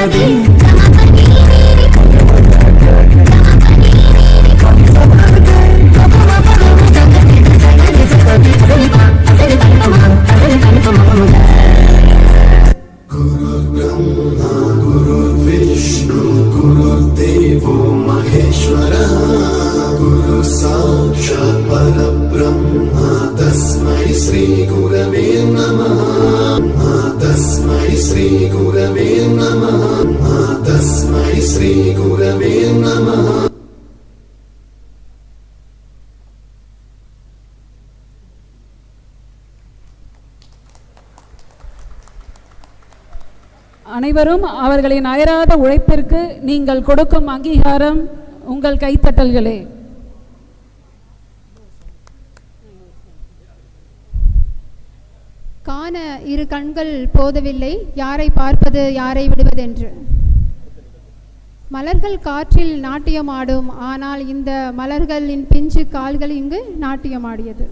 sabia அனைவரும் அவர்களின் அயராத உழைப்பிற்கு நீங்கள் கொடுக்கும் அங்கீகாரம் உங்கள் கைத்தட்டல்களே. காண இரு கண்கள் போதவில்லை. யாரை பார்ப்பது யாரை விடுவதென்று. மலர்கள் காற்றில் நாட்டியமாடும். ஆனால் இந்த மலர்களின் பிஞ்சு கால்கள் இங்கு நாட்டியமாடியது.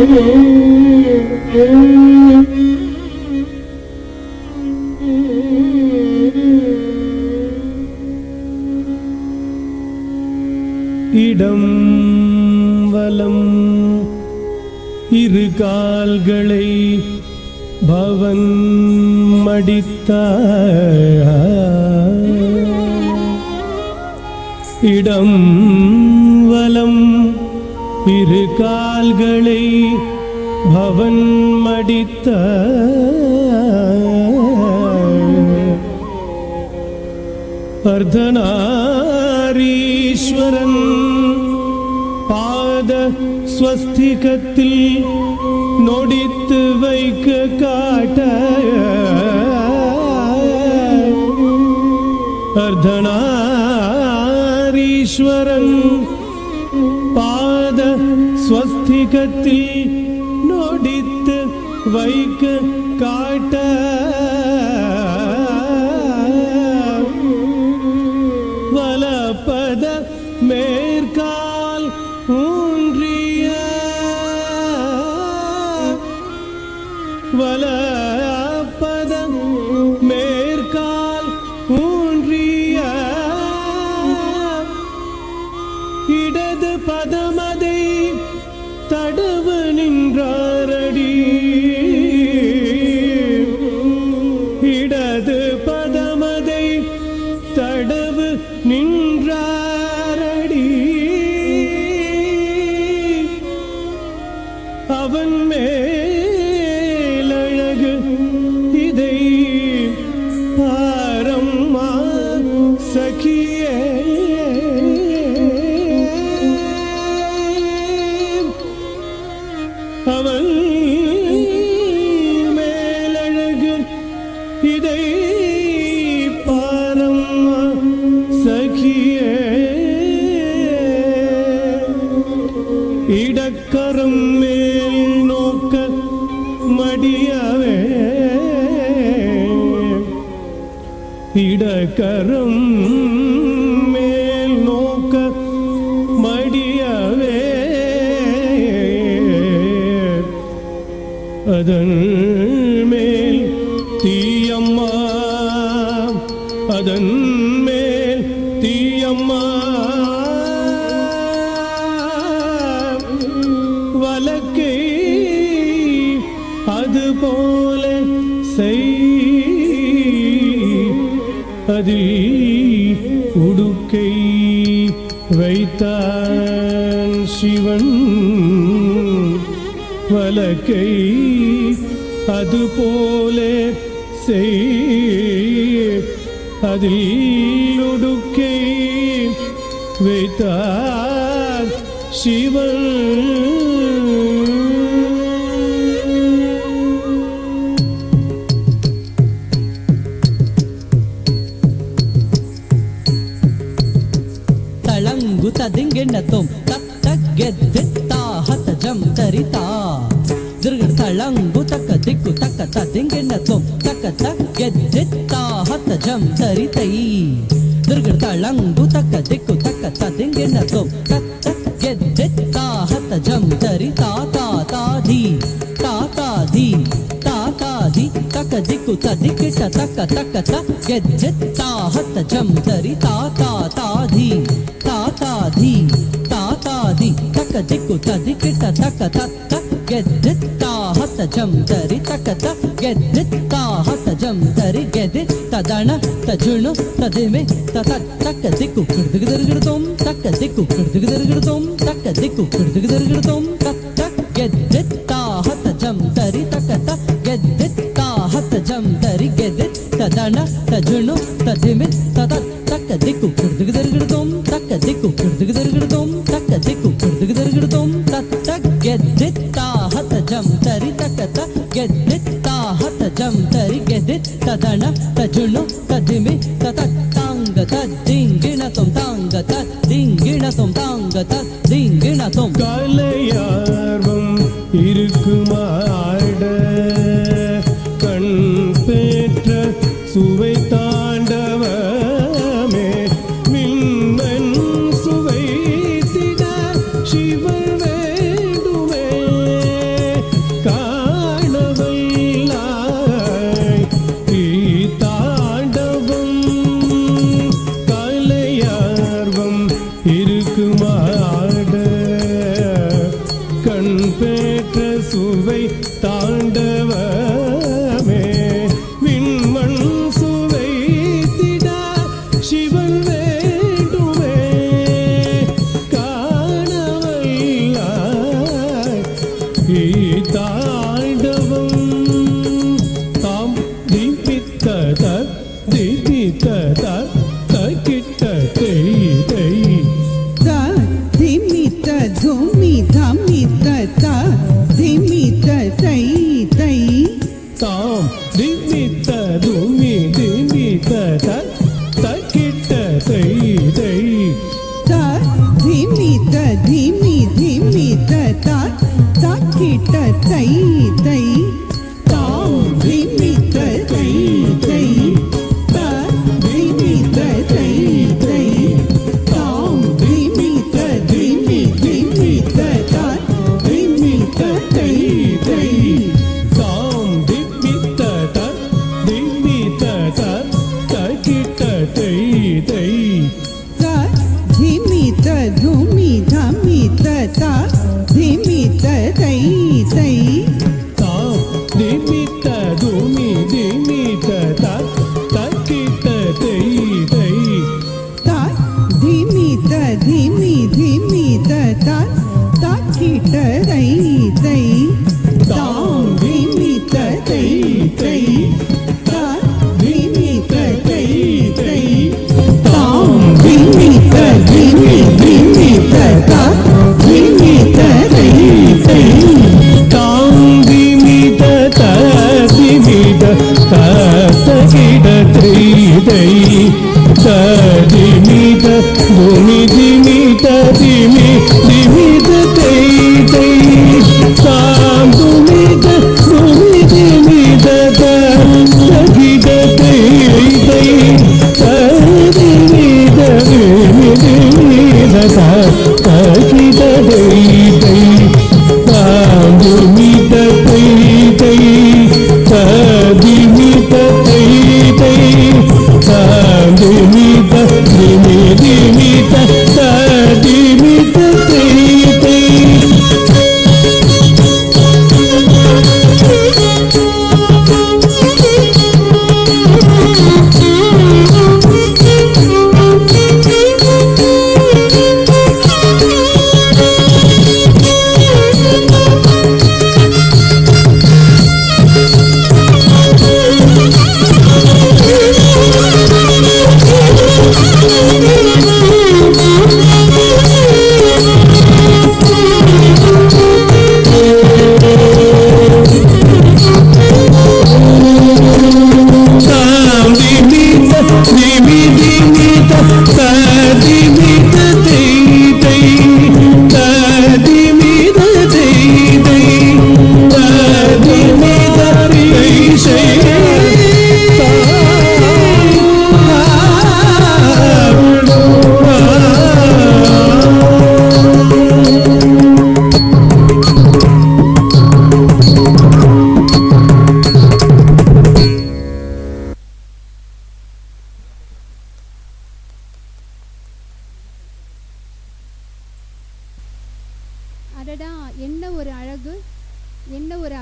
இடம் கால்களை பவன் மடித்த இடம் வலம் இரு கால்களை பவன் மடித்த அர்த்தநாரீஸ்வரன் பாத ஸ்வஸ்திகத்தில் நொடித்து வைக்க காட்ட அர்த்தனாரீஸ்வரன் பாத ஸ்வஸ்திகத்தில் நொடித்து வைக்க காட்ட. இடக்கரம் மேல் நோக்க மடியவே. அதன் மேல் தீயம்மா அதன் மேல் தீயம்மா. வழக்கை அது போல செய் அதில் உடுக்கை வைத்தான் சிவன். வலக்கை அதுபோலே செய். அதில் உடுக்கை வைத்தார் சிவன். తదింగెనకౌ తత్ గెజ్జెత్ తాహత జం తరి తాతాధి తాతాధి తాతాధి తక దిక్కు తదిక్కిట తక తక తాహత జం తరి తాతాధి తదణ తజుణు తదిమే తత తక్క దిక్కు కుడుదుకు దొరుకుడుతాం తక్క దిక్కు కుడుదుకు దొరుకుడుతాం తక్క దిక్కు కుడుదుకు దొరుకుడుతాం తక్ తక్ గెద్దెత్ తాహత జం తరి తకత గెద్దెత్ తాహత జం తరి గెద్దెత్ తదణ తజుణు తదిమే తత తక్క దిక్కు కుడుదుకు దొరుకుడుతాం తక్క దిక్కు కుడుదుకు దొరుకుడు dit tadana tajuno tadimi tatat tanga tat dingina tom tanga tat dingina tom tanga tat dingina tom galei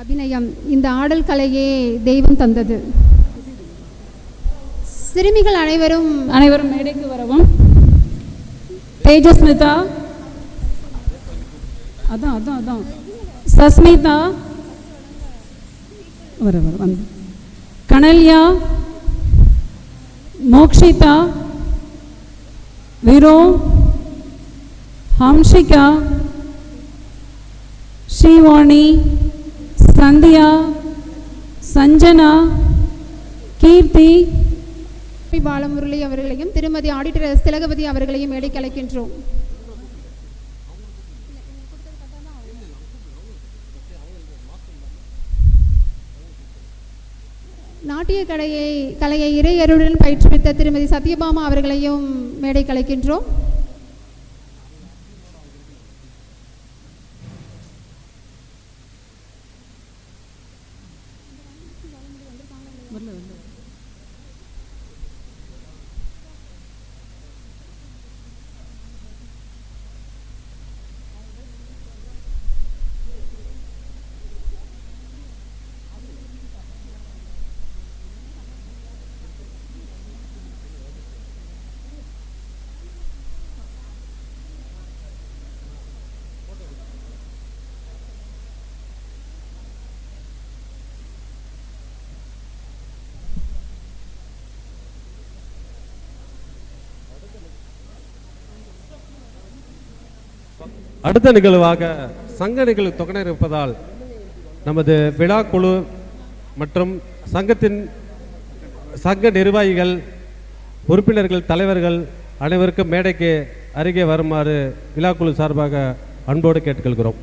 அபிநயம். இந்த ஆடல் கலையே தெய்வம் தந்தது. சிறுமிகள் அனைவரும் அனைவரும் மேடைக்கு வரவும். தேஜஸ்மிதா. அதான் அதான் அதான். சஸ்மிதா. வர வர வந்து. கனல்யா. மோக்ஷிதா. விரோ. ஹம்ஷிகா. ஸ்ரீவாணி. சந்தியா சஞ்சனா கீர்த்தி. பாலமுரளி அவர்களையும் திருமதி ஆடிட்டர் எஸ். திலகவதி அவர்களையும் மேடைக்கு அழைக்கின்றோம் நாட்டிய கலையை கலையை இறையருடன் பயிற்றுவித்த திருமதி சத்யபாமா அவர்களையும் மேடை கலைக்கின்றோம். அடுத்த நிகழ்வாக சங்க நிகழ்வு தொகை இருப்பதால் நமது விழா குழு மற்றும் சங்கத்தின் சங்க நிர்வாகிகள் உறுப்பினர்கள் தலைவர்கள் அனைவருக்கும் மேடைக்கு அருகே வருமாறு விழாக்குழு சார்பாக அன்போடு கேட்டுக்கொள்கிறோம்.